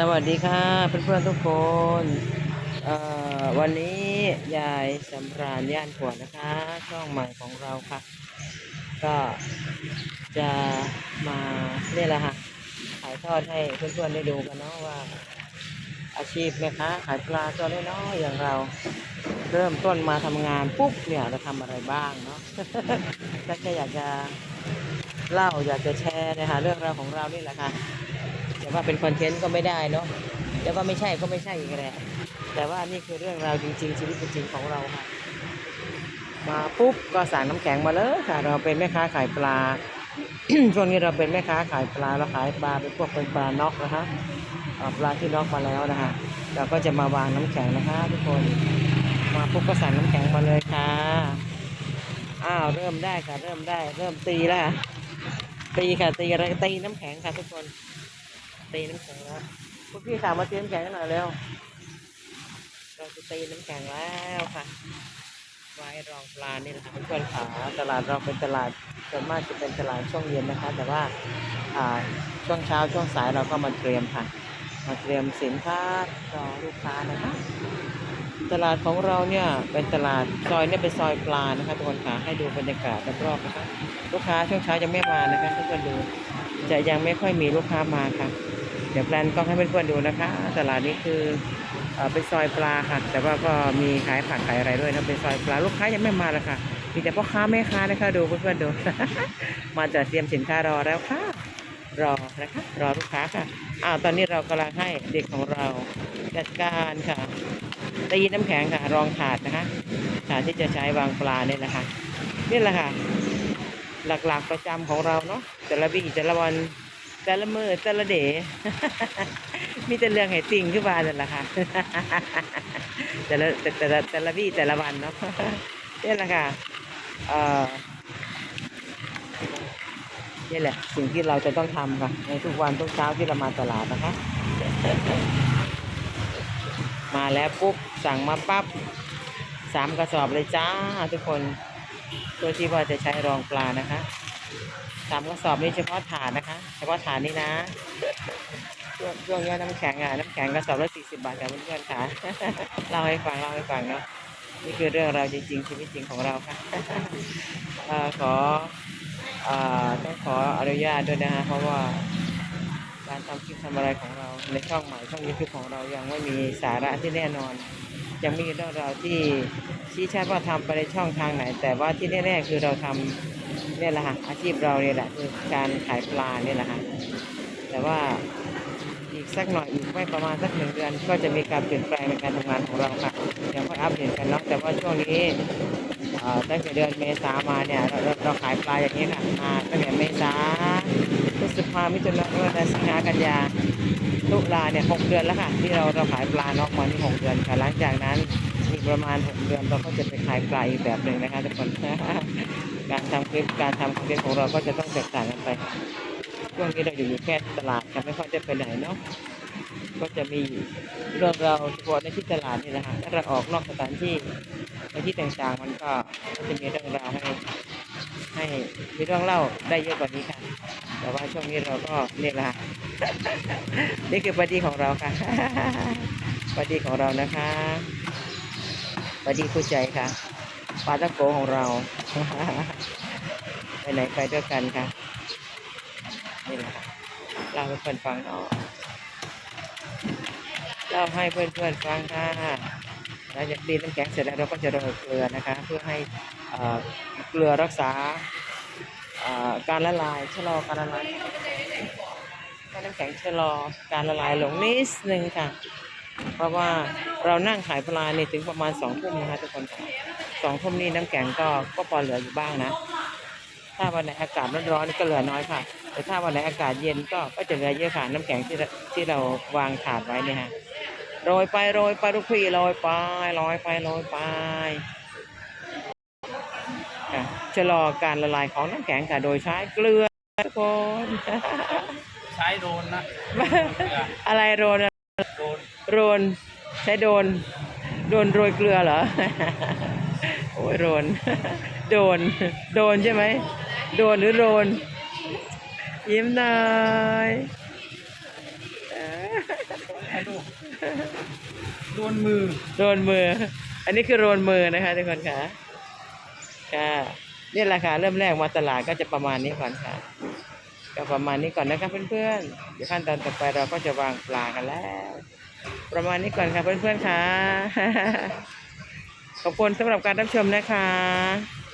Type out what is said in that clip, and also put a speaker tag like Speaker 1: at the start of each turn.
Speaker 1: สวัสดีค่ะเพื่อนๆทุกคนวันนี้ยายสำราญย่านขวดนะคะ ช่องใหม่ของเราค่ะ ก็จะมาเนี่ยแหละค่ะถ่ายทอดให้เพื่อนๆได้ดูกันเนาะว่า อาชีพแม่ค้าขายปลาตัวน้อยๆอย่างเรา เริ่มต้นมาทำงานปุ๊บเนี่ยเราทำอะไรบ้างเนาะถ้าแค่อยากจะเล่าอยากจะแชร์นะคะเรื่องราวของเรานี่แหละค่ะ แต่ว่าเป็นคอนเทนต์ก็ไม่ได้เนาะแต่ว่าไม่ใช่ก็ไม่ใช่อีกแหละแต่ว่านี่คือเรื่องราวจริง ๆ ชีวิตจริงของเราค่ะ มาปุ๊บก็สั่งน้ำแข็งมาเลยค่ะ เราเป็นแม่ค้าขายปลาช่วงนี้เราเป็นแม่ค้าขายปลาเราขายปลาเป็นพวกเป็นปลาน็อกนะคะปลาที่น็อกมาแล้วนะคะเราก็จะมาวางน้ำแข็งนะคะ ทุกคน มาปุ๊บก็สั่งน้ำแข็งมาเลยค่ะอ้าวเริ่มได้ค่ะเริ่มได้ เริ่มตีแล้วค่ะตีค่ะตีอะไรตีน้ำแข็งค่ะทุกคน ตีน้ำแข็งแล้วพวกพี่สาวมาเตีน้ำแข็งหน่อยเร็วเราจะตีน้ำแข็งแล้วค่ะไว้รองปลานี่แหละค่ะเพื่อนๆขาตลาดเราเป็นตลาดส่วนมากจะเป็นตลาดช่วงเย็นนะคะ แต่ว่าอ่าช่วงเช้าช่วงสายเราก็มาเตรียมค่ะ มาเตรียมสินค้ารอลูกค้านะคะตลาดของเราเนี่ยเป็นตลาดซอยเนี่ยเป็นซอยปลานะคะทุกคนค่ะให้ดูบรรยากาศรอบๆนะคะลูกค้าช่วงเช้ายังไม่มานะคะเพื่อนดูจะยังไม่ค่อยมีลูกค้ามาค่ะ ดี๋ยวแปลนกล้องให้เพื่อนๆดูนะคะ ตลาดนี้คือเป็นซอยปลาค่ะ แต่ว่าก็มีขายผักขายอะไรด้วยนะเป็นซอยปลาลูกค้ายังไม่มาเลยค่ะมีแต่พ่อค้าแม่ค้านะคะดูเพื่อนๆดู มาจัดเตรียมสินค้ารอแล้วค่ะ รอนะคะ รอลูกค้าค่ะอ้าวตอนนี้เรากำลังให้เด็กของเราจัดการค่ะตีน้ำแข็งค่ะ รองถาดนะคะถาดที่จะใช้วางปลาเนี่ยแหละคะนี่แหละค่ะ หลักๆประจำของเราเนาะแต่ละวี่แต่ละวัน แต่ละมือแต่ละเดมีแต่เรื่องให้ติ่งขึ้นมานั่ละค่ะ แต่ละแต่แต่ละแต่ละวี่แต่ละวันเนาะนี่แหละค่ะเอ่อนี่แหละ สิ่งที่เราจะต้องทำค่ะ ในทุกวันทุกเช้าที่เรามาตลาดนะคะ มาแล้วปุ๊บ สั่งมาปั๊บสามกระสอบเลยจ้าทุกคนตัวที่ว่าจะใช้รองปลานะคะ สามกระสอบนี้เฉพาะถาดนะคะ เฉพาะถาดนี้นะช่วงช่วงนี้น้ำแข็งอะน้ำแข็งกระสอบละสี่สิบบาทค่ะเพื่อนๆค่ะเล่าให้ฟังเล่าให้ฟังเนาะนี่คือเรื่องราวจริงๆชีวิตจริงของเราค่ะขอต้องขออนุญาตด้วยนะคะเพราะว่าการทำคลิปทำอะไรของเราในช่องใหม่ช่องยูทูบของเรายังไม่มีสาระที่แน่นอน ยังมีเรื่องราวที่ชี้ชัดว่าทำไปในช่องทางไหน แต่ว่าที่แน่ๆคือเราทำเนี่แหละค่ะอาชีพเราเนี่ยแหละคือการขายปลาเนี่ยแหละค่ะแต่ว่าอีกสักหน่อยอีกไม่ประมาณสักหนึ่งเดือน ก็จะมีการเปลี่ยนแปลงในการทำงานของเราค่ะเดี๋ยวค่อยอัปเดตกันเนาะแต่ว่าช่วงนี้ตั้งแต่เดือนเมษามาเนี่ยเราเราขายปลาอย่างนี้ค่ะมาตั้งแต่เมษาพฤษภามิถุนายนสิงหากันยาตุลาเนี่ยหกเดือนแล้วค่ะ ที่เราเราขายปลานอกมานี่หกเดือนค่ะหลังจากนั้นอีกประมาณหกเดือนเราก็จะไปขายปลาอีกแบบหนึ่งนะคะทุกคน การทำคลิปการทำคอนเทนต์ของเราก็จะต้องแตกต่างกันไปช่วงนี้เราอยู่แค่ตลาดค่ะไม่ค่อยได้ไปไหนเนาะก็จะมีเรื่องเราวเฉพาะในที่ตลาดนี่แหละค่ะถ้าเราออกนอกสถานที่ในที่ต่างๆมันก็จะมีเรื่องราวให้ให้มีเรื่องเล่าได้เยอะกว่านี้ค่ะ แต่ว่าช่วงนี้เราก็เนี่ยแหละนี่คือบัดดี้ของเราค่ะบัดดี้ของเรานะคะบัดดี้คู่ใจค่ะ ปลาตะโกของเรา ไปไหนไปด้วยกันค่ะ นี่แหละค่ะเล่าให้เพื่อนฟังเนาะเล่าให้เพื่อนเพื่อนฟังค่ะหลังจากดีน้ำแข็งเสร็จแล้วเราก็จะโรยเกลือนะคะ เพื่อให้เกลือรักษาการละลายชะลอการละลายให้น้ำแข็งชะลอการละลายลงนิดนึงค่ะ เพราะว่าเรานั่งขายปลาเนี่ยถึงประมาณสองทุ่มนะคะทุกคนค่ะ สองทุ่มนี่น้ำแข็งก็ก็พอเหลืออยู่บ้างนะ ถ้าวันไหนอากาศร้อนๆก็เหลือน้อยค่ะ แต่ถ้าวันไหนอากาศเย็นก็ก็จะเหลือเยอะค่ะน้ำแข็งที่เราที่เราวางถาดไว้เนี่ยฮะโรยไปโรยไปทุกพี่โรยไปโรยไปโรยไปค่ะชะลอการละลายของน้ำแข็งค่ะโดยใช้เกลือทุกคน
Speaker 2: ใช้โดรนนะ
Speaker 1: อะไรโรนอะ
Speaker 2: โดรน
Speaker 1: โรนใช้โดนโดนโรยเกลือเหรอ โอ้ยโรน โดน โดนใช่ไหม โดนหรือโรน ยิ้มหน่อยเออ
Speaker 2: ดูโดนมือ
Speaker 1: โรนมือ อันนี้คือโรนมือนะคะทุกคนค่ะ ค่ะนี่แหละค่ะเริ่มแรกมาตลาดก็จะประมาณนี้ก่อนค่ะ ก็ประมาณนี้ก่อนนะคะเพื่อนๆ เดี๋ยวขั้นตอนต่อไปเราก็จะวางปลากันแล้ว ประมาณนี้ก่อนค่ะเพื่อนๆค่ะ ขอบคุณสำหรับการรับชมนะคะ